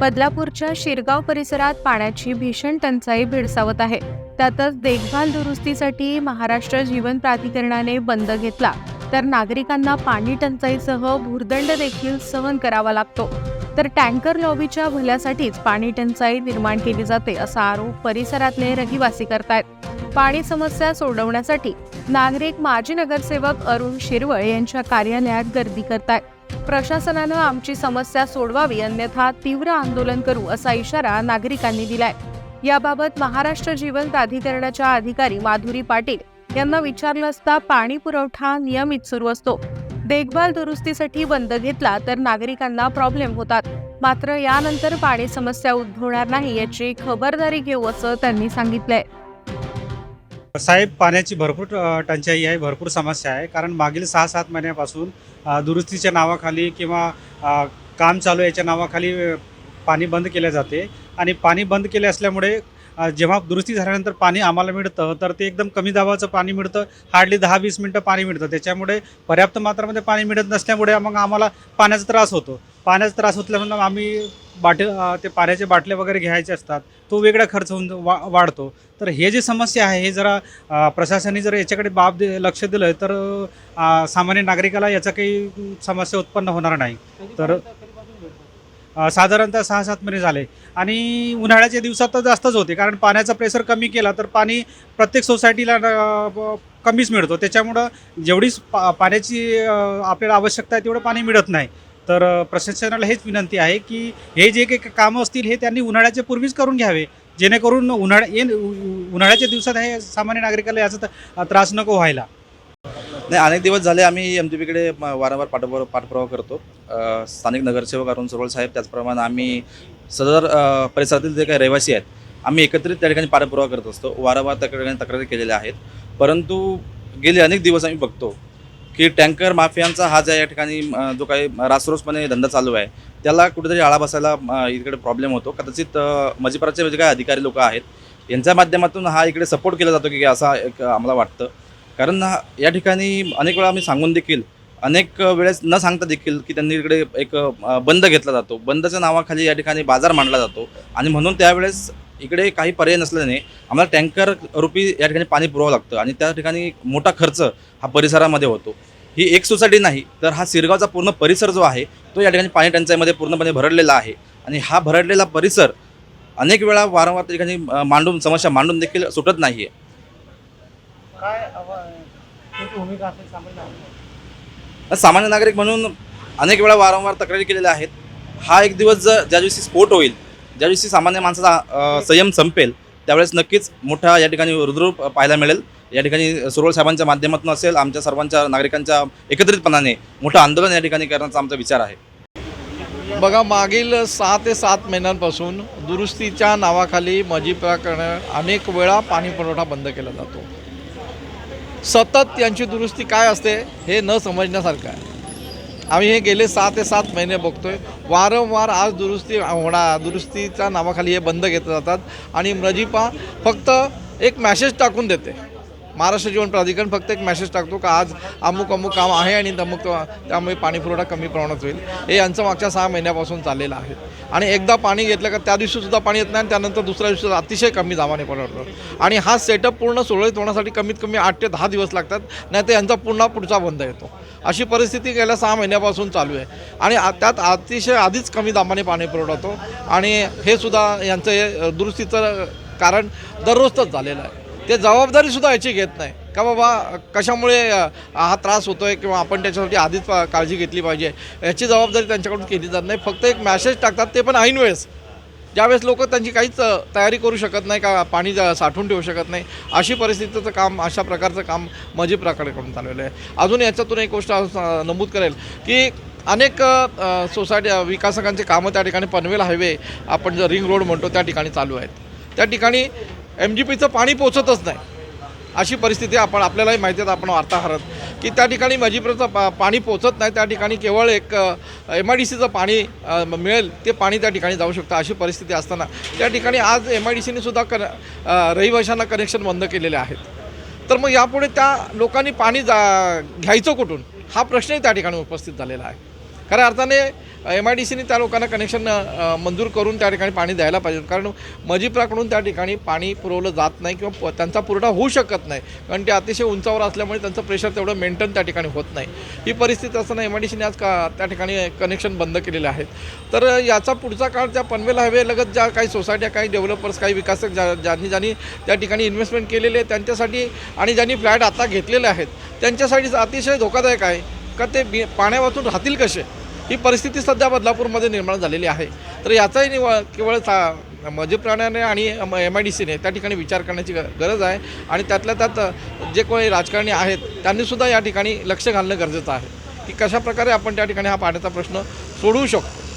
बदलापूरच्या शिरगाव परिसरात पाण्याची भीषण टंचाई भेडसावत आहे. त्यातच देखभाल दुरुस्तीसाठी महाराष्ट्र जीवन प्राधिकरणाने बंद घेतला. तर नागरिकांना पाणी टंचाईसह भूर्दंड देखील सहन करावा लागतो. तर टँकर लॉबीच्या भल्यासाठीच पाणी टंचाई निर्माण केली जाते असा आरोप परिसरातले रहिवासी करतायत. पाणी समस्या सोडवण्यासाठी नागरिक माजी नगरसेवक अरुण शिरवळ यांच्या कार्यालयात गर्दी करतायत. प्रशासनानं आमची समस्या सोडवावी अन्यथा तीव्र आंदोलन करू असा इशारा नागरिकांनी दिलाय. याबाबत महाराष्ट्र जीवन प्राधिकरणाच्या अधिकारी माधुरी पाटील यांना विचारलं असता पाणी पुरवठा नियमित सुरू असतो. देखभाल दुरुस्तीसाठी बंद घेतला तर नागरिकांना प्रॉब्लेम होतात. मात्र यानंतर पाणी समस्या उद्भवणार नाही याची खबरदारी घेऊ असं त्यांनी सांगितलंय. साहेब पाण्याची भरपूर टंचाई आहे भरपूर समस्या आहे. कारण मागील सहा सात महिन्यापासून दुरुस्तीच्या नावाखाली किंवा काम चालू याच्या नावाखाली पाणी बंद केले जाते. आणि पाणी बंद केले असल्यामुळे जेव्हा दुरुस्ती झाल्यानंतर पाणी आम्हाला मिळतं तर ते एकदम कमी दाबाचं पाणी मिळतं. हार्डली दहा वीस मिनटं पाणी मिळतं. त्याच्यामुळे पर्याप्त मात्रामध्ये पाणी मिळत नसल्यामुळे मग आम्हाला पाण्याचा त्रास होतो. पाण्याचा त्रास होतल्यामुळे आम्ही बाटे ते पाण्याचे बाटले वगैरे घ्यायचे असतात तो वेगळा खर्च होऊन वा वाढतो. तर हे जी समस्या आहे हे जरा प्रशासनाने जर याच्याकडे बाब दे लक्ष दिलं तर सामान्य नागरिकाला याचा काही समस्या उत्पन्न होणार नाही. तर साधारणतः सहा सात महिने झाले. आणि उन्हाळ्याच्या दिवसात तर जास्तच होते कारण पाण्याचा प्रेशर कमी केला तर पाणी प्रत्येक सोसायटीला कमीच मिळतो. त्याच्यामुळं जेवढी पा पाण्याची आपल्याला आवश्यकता आहे तेवढं पाणी मिळत नाही. तर प्रशासनाला हेच विनंती आहे की हे जे काही कामं असतील हे त्यांनी उन्हाळ्याच्या पूर्वीच करून घ्यावे. जेणेकरून उन्हाळ्या येन उ- उन्हाळ्याच्या दिवसात हे सामान्य नागरिकाला याचा त्रास नको व्हायला. नाही अनेक दिवस झाले आम्ही एम टी पीकडे वारंवार पाठपुरावा पाठपुरावा करतो. स्थानिक नगरसेवक अरुण सरोळ साहेब त्याचप्रमाणे आम्ही सदर परिसरातील जे काही रहिवासी आहेत आम्ही एकत्रित त्या ठिकाणी पाठपुरावा करत असतो. वारंवार त्या ठिकाणी तक्रारी केलेल्या आहेत. परंतु गेले अनेक दिवस आम्ही बघतो. की टँकर माफियांचा हा ज्या या ठिकाणी जो काही रासरोसपणे धंदा चालू आहे त्याला कुठेतरी आळा बसायला इकडे प्रॉब्लेम होतो. कदाचित अ, मजिपराचे काही अधिकारी लोक आहेत यांच्या माध्यमातून हा इकडे सपोर्ट केला जातो की असा एक आम्हाला वाटतं. कारण हा- या ठिकाणी अनेक वेळा आम्ही सांगून देखील अनेक वेळेस न सांगता देखील की त्यांनी इकडे एक बंद घेतला जातो. बंदच्या नावाखाली या ठिकाणी बाजार मांडला जातो. आणि म्हणून त्यावेळेस इकडे काही पर्याय नसल्याने आम्हाला टँकर रूपी या ठिकाणी पाणी पुरवावं लागतं. आणि त्या ठिकाणी मोठा खर्च हा परिसरामध्ये होतो. ही एक सोसायटी नाही तर हा सिरगावचा पूर्ण परिसर जो आहे तो या ठिकाणी पाणी टंचाईमध्ये पूर्णपणे भरडलेला आहे. आणि हा भरडलेला परिसर अनेक वेळा वारंवार त्या ठिकाणी मांडून समस्या मांडून देखील सुटत नाही आहे सामान्य नागरिक? म्हणून अनेक वेळा वारंवार तक्रारी केलेल्या आहेत. हा एक दिवस जर ज्या दिवशी स्फोट होईल ज्या दिवशी सामान्य माणसाचा संयम संपेल त्यावेळेस नक्कीच मोठा या ठिकाणी रुद्रूप पाहायला मिळेल. या ठिकाणी सुरवळ साहेबांच्या माध्यमातून असेल आमच्या सर्वांच्या नागरिकांच्या एकत्रितपणाने मोठं आंदोलन या ठिकाणी करण्याचा आमचा विचार आहे. बघा मागील सहा ते सात महिन्यांपासून दुरुस्तीच्या नावाखाली मजिप्राकडे अनेक वेळा पाणी पुरवठा बंद केला जातो. सतत यांची दुरुस्ती काय असते हे न समजण्यासारखं आहे. आम्ही हे गेले सहा ते सात महिने बघतोय. वारंवार आज दुरुस्ती होणार दुरुस्तीच्या नावाखाली हे बंद घेतले जातात आणि मजिपा फक्त एक मॅसेज टाकून देते. महाराष्ट्र जीवन प्राधिकरण फक्त एक मेसेज टाकतो का आज अमुक अमुक काम आहे आणि अमुक त्यामुळे पाणी पुरवठा कमी प्रमाणात होईल. हे यांचं मागच्या सहा महिन्यापासून चाललेलं आहे. आणि एकदा पाणी घेतलं का त्या दिवशीसुद्धा पाणी येत नाही आणि त्यानंतर दुसऱ्या दिवशी अतिशय कमी दाबाने पडतो आणि हा सेटअप पूर्ण सुरळीत होण्यासाठी कमीत कमी आठ ते दहा दिवस लागतात नाही तर यांचा पुन्हा पुढचा बंद येतो. अशी परिस्थिती गेल्या सहा महिन्यापासून चालू आहे. आणि त्यात अतिशय आधीच कमी दाबाने पाणी पुरवठा होतो. आणि हे सुद्धा यांचं हे दुरुस्तीचं कारण दररोजच झालेलं आहे. ते जबाबदारीसुद्धा याची घेत नाही. का बाबा कशामुळे हा त्रास होतो आहे किंवा आपण त्याच्यासाठी आधीच काळजी घेतली पाहिजे याची जबाबदारी त्यांच्याकडून केली जात नाही. फक्त एक मॅसेज टाकतात ते पण ऐन वेळेस. ज्यावेळेस लोक त्यांची काहीच तयारी करू शकत नाही का पाणी साठवून ठेवू शकत नाही अशी परिस्थितीचं काम अशा प्रकारचं काम मजिप्राकडे करून चाललेलं आहे. अजून याच्यातून एक गोष्ट नमूद करेल की अनेक सोसायटी विकासकांचे कामं त्या ठिकाणी पनवेल हायवे आपण जर रिंग रोड म्हणतो त्या ठिकाणी चालू आहेत. त्या ठिकाणी एम जी पीचं पाणी पोचतच नाही. अशी परिस्थिती आपण आपल्यालाही माहिती आहे आपण वार्ताहरत की त्या ठिकाणी मजीपर्यंत पा पाणी पोचत नाही त्या ठिकाणी केवळ एक एम आय डी सीचं पाणी मिळेल ते पाणी त्या ठिकाणी जाऊ शकतं अशी परिस्थिती असताना. त्या ठिकाणी आज एम आय डी सीने सुद्धा कन रहिवाशांना कनेक्शन बंद केलेले आहेत. तर मग यापुढे त्या लोकांनी पाणी जा घ्यायचं कुठून? हा प्रश्नही त्या ठिकाणी उपस्थित झालेला आहे. खऱ्या अर्थाने एम आय डी सीने त्या लोकांना कनेक्शन मंजूर करून त्या ठिकाणी पाणी द्यायला पाहिजे. कारण मजिप्राकडून त्या ठिकाणी पाणी पुरवलं जात नाही किंवा प- त्यांचा पुरवठा होऊ शकत नाही. कारण ते अतिशय उंचावर असल्यामुळे त्यांचं प्रेशर तेवढं मेंटेन त्या ठिकाणी होत नाही. ही परिस्थिती असताना एम आय डी सीने आज का त्या ठिकाणी कनेक्शन बंद केलेले आहेत. तर याचा पुढचा काळ त्या पनवेल हायवेलगत ज्या काही सोसायट्या काही डेव्हलपर्स काही विकासक ज्या ज्यांनी ज्यांनी त्या ठिकाणी इन्व्हेस्टमेंट केलेले आहे त्यांच्यासाठी आणि ज्यांनी फ्लॅट आता घेतलेले आहेत त्यांच्यासाठी अतिशय धोकादायक आहे. का ते बी पाण्यावाचून राहतील कसे? ही परिस्थिती सध्या बदलापूरमध्ये निर्माण झालेली आहे. तर याचाही निव केवळ सा मजी प्राण्याने आणि एम आय डी सीने त्या ठिकाणी विचार करण्याची ग- गरज आहे. आणि त्यातल्या त्यात जे कोणी राजकारणी आहेत त्यांनीसुद्धा या ठिकाणी लक्ष घालणं गरजेचं आहे. की कशा प्रकारे आपण त्या ठिकाणी हा पाण्याचा प्रश्न सोडवू शकतो?